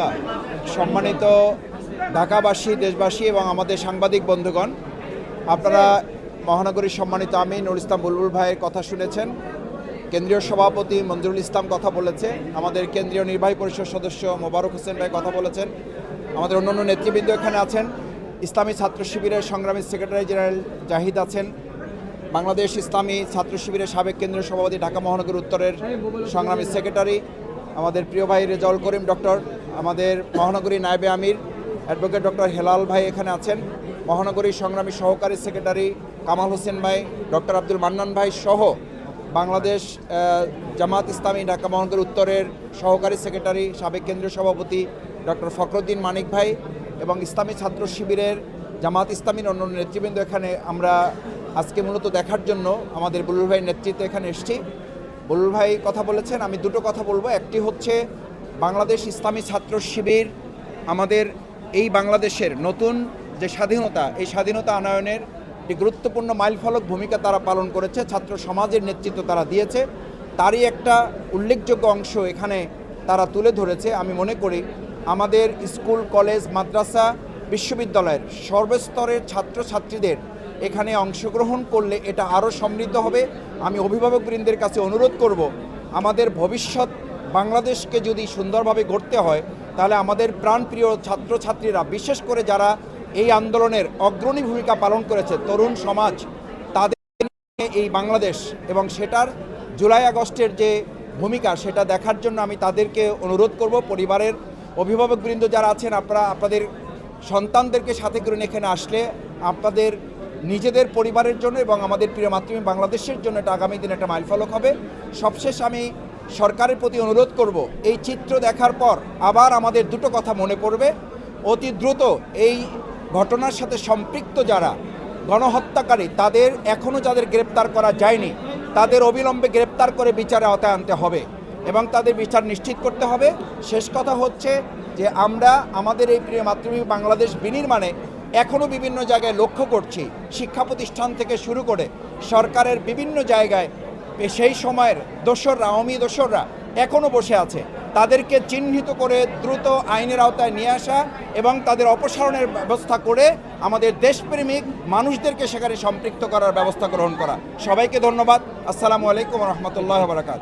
রহমতুল্লাহ সম্মানিত ঢাকাবাসী, দেশবাসী এবং আমাদের সাংবাদিক বন্ধুগণ, আপনারা মহানগরীর সম্মানিত আমি নুর ইসলাম বুলবুল ভাইয়ের কথা শুনেছেন। কেন্দ্রীয় সভাপতি মঞ্জুরুল ইসলাম কথা বলেছে। আমাদের কেন্দ্রীয় নির্বাহী পরিষদ সদস্য মোবারক হোসেন ভাই কথা বলেছেন। আমাদের অন্যান্য নেতৃবৃন্দ এখানে আছেন। ইসলামী ছাত্র শিবিরের সংগ্রামী সেক্রেটারি জেনারেল জাহিদ আছেন। বাংলাদেশ ইসলামী ছাত্র শিবিরের সাবেক কেন্দ্রীয় সভাপতি ঢাকা মহানগর উত্তরের সংগ্রামী সেক্রেটারি, আমাদের প্রিয় ভাই রেজাউল করিম, ডক্টর আমাদের মহানগরী নায়েবে আমির অ্যাডভোকেট ডক্টর হেলাল ভাই এখানে আছেন। মহানগরী সংগ্রামী সহকারী সেক্রেটারি কামাল হোসেন ভাই, ডক্টর আব্দুল মান্নান ভাই সহ বাংলাদেশ জামাত ইসলামী ঢাকা মহানগর উত্তরের সহকারী সেক্রেটারি, সাবেক কেন্দ্রীয় সভাপতি ডক্টর ফখরুদ্দিন মানিক ভাই এবং ইসলামী ছাত্র শিবিরের জামাত ইসলামীর অন্য নেতৃবৃন্দ এখানে আমরা আজকে মূলত দেখার জন্য আমাদের বুলুল ভাইয়ের নেতৃত্বে এখানে এসেছি। বুলুল ভাই কথা বলেছেন, আমি দুটো কথা বলব। একটি হচ্ছে বাংলাদেশ ইসলামী ছাত্র শিবির আমাদের এই বাংলাদেশের নতুন যে স্বাধীনতা, এই স্বাধীনতা আনয়নের একটি গুরুত্বপূর্ণ মাইলফলক ভূমিকা তারা পালন করেছে, ছাত্র সমাজের নেতৃত্ব তারা দিয়েছে, তারই একটা উল্লেখযোগ্য অংশ এখানে তারা তুলে ধরেছে। আমি মনে করি আমাদের স্কুল, কলেজ, মাদ্রাসা, বিশ্ববিদ্যালয়ের সর্বস্তরের ছাত্রছাত্রীদের এখানে অংশগ্রহণ করলে এটা আরও সমৃদ্ধ হবে। আমি অভিভাবকবৃন্দের কাছে অনুরোধ করব, আমাদের ভবিষ্যৎ বাংলাদেশকে যদি সুন্দরভাবে গড়তে হয়, তাহলে আমাদের প্রাণপ্রিয় ছাত্রছাত্রীরা, বিশেষ করে যারা এই আন্দোলনের অগ্রণী ভূমিকা পালন করেছে, তরুণ সমাজ, তাদের এই বাংলাদেশ এবং সেটার জুলাই আগস্টের যে ভূমিকা, সেটা দেখার জন্য আমি তাদেরকে অনুরোধ করব। পরিবারের অভিভাবকবৃন্দ যারা আছেন, আপনারা, আপনাদের সন্তানদেরকে সাথে করে এখানে আসলে আপনাদের নিজেদের পরিবারের জন্য এবং আমাদের প্রিয় মাতৃভূমি বাংলাদেশের জন্য এটা আগামী দিনে একটা মাইলফলক হবে। সবশেষ আমি সরকারের প্রতি অনুরোধ করব, এই চিত্র দেখার পর আবার আমাদের দুটো কথা মনে পড়বে। অতি দ্রুত এই ঘটনার সাথে সম্পৃক্ত যারা গণহত্যাকারী, তাদের এখনও যাদের গ্রেপ্তার করা যায়নি, তাদের অবিলম্বে গ্রেপ্তার করে বিচারে আওতায় আনতে হবে এবং তাদের বিচার নিশ্চিত করতে হবে। শেষ কথা হচ্ছে যে আমরা, আমাদের এই প্রিয় মাতৃভূমি বাংলাদেশ বিনির্মাণে এখনও বিভিন্ন জায়গায় লক্ষ্য করছি। শিক্ষা প্রতিষ্ঠান থেকে শুরু করে সরকারের বিভিন্ন জায়গায় সেই সময়ের দোসররা, অমি দোসররা এখনও বসে আছে। তাদেরকে চিহ্নিত করে দ্রুত আইনের আওতায় নিয়ে আসা এবং তাদের অপসারণের ব্যবস্থা করে আমাদের দেশপ্রেমিক মানুষদেরকে সেখানে সম্পৃক্ত করার ব্যবস্থা গ্রহণ করা। সবাইকে ধন্যবাদ। আসসালামু আলাইকুম রহমতুল্লাহ বারাকাত